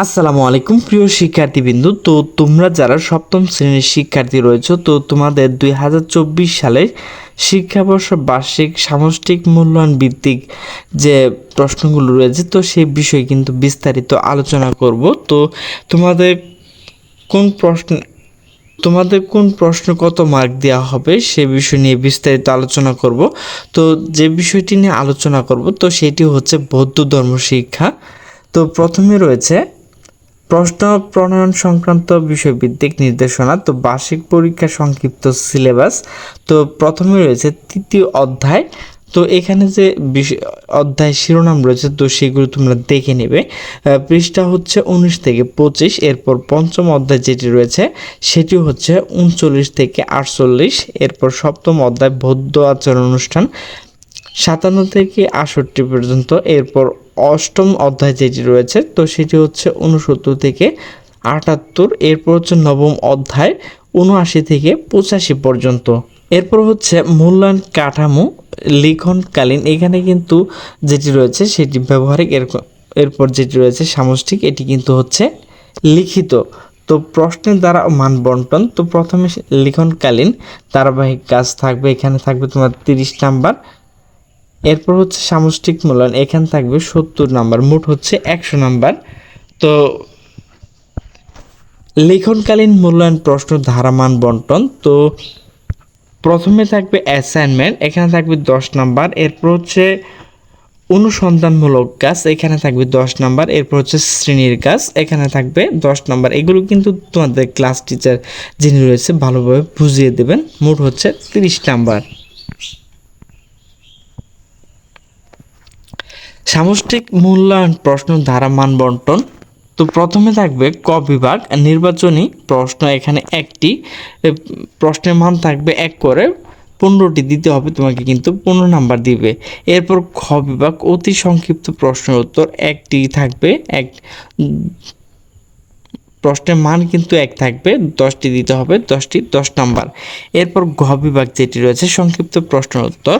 আসসালামু আলাইকুম, প্রিয় শিক্ষার্থীবৃন্দু। তো তোমরা যারা সপ্তম শ্রেণির শিক্ষার্থী রয়েছে, তো তোমাদের দুই হাজার চব্বিশ সালের শিক্ষাবর্ষ বার্ষিক সামষ্টিক মূল্যায়ন ভিত্তিক যে প্রশ্নগুলো রয়েছে, তো সেই বিষয়ে কিন্তু বিস্তারিত আলোচনা করব। তো তোমাদের কোন প্রশ্ন, তোমাদের কোন প্রশ্ন কত মার্ক দেওয়া হবে, সে বিষয় নিয়ে বিস্তারিত আলোচনা করব। তো যে বিষয়টি নিয়ে আলোচনা করব, তো সেটি হচ্ছে বৌদ্ধ ধর্ম শিক্ষা। তো প্রথমে রয়েছে প্রশ্ন প্রণয়ন সংক্রান্ত বিষয়ভিত্তিক নির্দেশনা, তো বার্ষিক পরীক্ষা সংক্ষিপ্ত সিলেবাস, তো প্রথমে রয়েছে তৃতীয় অধ্যায়, তো এখানে যে অধ্যায় শিরোনাম রয়েছে, তো সেগুলো তোমরা দেখে নেবে। পৃষ্ঠা হচ্ছে উনিশ থেকে পঁচিশ, এরপর পঞ্চম অধ্যায় যেটি রয়েছে সেটি হচ্ছে উনচল্লিশ থেকে আটচল্লিশ, এরপর সপ্তম অধ্যায় বৌদ্ধ আচরণ অনুষ্ঠান, সাতান্ন থেকে আটষট্টি পর্যন্ত, এরপর অষ্টম অধ্যায় যেটি রয়েছে, তো সেটি হচ্ছে উনসত্তর থেকে আটাত্তর, এরপর হচ্ছে নবম অধ্যায় উনআশি থেকে পঁচাশি পর্যন্ত। এরপর হচ্ছে মূল্যায়ন কাঠামো লিখনকালীন, এখানে কিন্তু যেটি রয়েছে সেটি ব্যবহারিক, এরক- এরপর যেটি রয়েছে সামষ্টিক, এটি কিন্তু হচ্ছে লিখিত। তো প্রশ্নের দ্বারা মান বন্টন, তো প্রথমে লিখনকালীন ধারাবাহিক কাজ থাকবে, এখানে থাকবে তোমার তিরিশ নাম্বার এরপর হচ্ছে সামষ্টিক মূল্যায়ন, এখানে থাকবে সত্তর নাম্বার, মোট হচ্ছে একশো নাম্বার। তো লেখনকালীন মূল্যায়ন প্রশ্ন ধারামান বন্টন, তো প্রথমে থাকবে অ্যাসাইনমেন্ট এখানে থাকবে দশ নাম্বার, এরপর হচ্ছে অনুসন্ধানমূলক কাজ, এখানে থাকবে দশ নাম্বার, এরপর হচ্ছে শ্রেণির কাজ, এখানে থাকবে দশ নাম্বার। এগুলো কিন্তু তোমাদের ক্লাস টিচার যিনি রয়েছে, ভালোভাবে বুঝিয়ে দেবেন, মোট হচ্ছে তিরিশ নাম্বার। সামষ্টিক মূল্যায়ন প্রশ্ন ধারা মান বন্টন তো প্রথমে থাকবে ক বিভাগ নির্বাচনী প্রশ্ন এখানে একটি। প্রশ্নের মান থাকবে এক করে পনেরোটি দিতে হবে তোমাকে কিন্তু পনেরো নাম্বার দিবে। এরপর খ বিভাগ অতি সংক্ষিপ্ত প্রশ্নের উত্তর একটি থাকবে, এক প্রশ্নের মান কিন্তু এক থাকবে, দশটি দিতে হবে, দশটি, দশ নাম্বার। এরপর ঘ বিভাগ যেটি রয়েছে, সংক্ষিপ্ত প্রশ্নের উত্তর।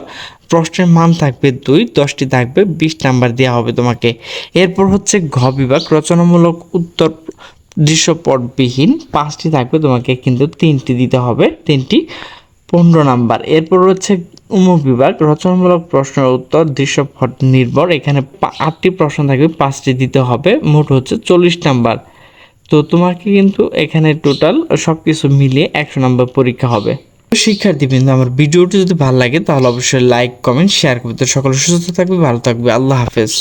প্রশ্নের মান থাকবে দুই, দশটি থাকবে, বিশ নাম্বার দেওয়া হবে তোমাকে। এরপর হচ্ছে ঘ বিভাগ, রচনামূলক উত্তর দৃশ্যপটবিহীন, পাঁচটি থাকবে তোমাকে কিন্তু তিনটি দিতে হবে, তিনটি, পনেরো নাম্বার। এরপর হচ্ছে উম বিভাগ, রচনামূলক প্রশ্নের উত্তর দৃশ্যপট নির্ভর। এখানে আটটি প্রশ্ন থাকবে, পাঁচটি দিতে হবে, মোট হচ্ছে চল্লিশ নাম্বার। তো তোমাকে কিন্তু এখানে টোটাল সব কিছু মিলিয়ে একশো নম্বর পরীক্ষা হবে। শিক্ষার্থীবৃন্দ, আমার ভিডিওটি যদি ভালো লাগে, তাহলে অবশ্যই লাইক কমেন্ট শেয়ার করবে। তো সকলে সুস্থ থাকবে, ভালো থাকবে। আল্লাহ হাফেজ।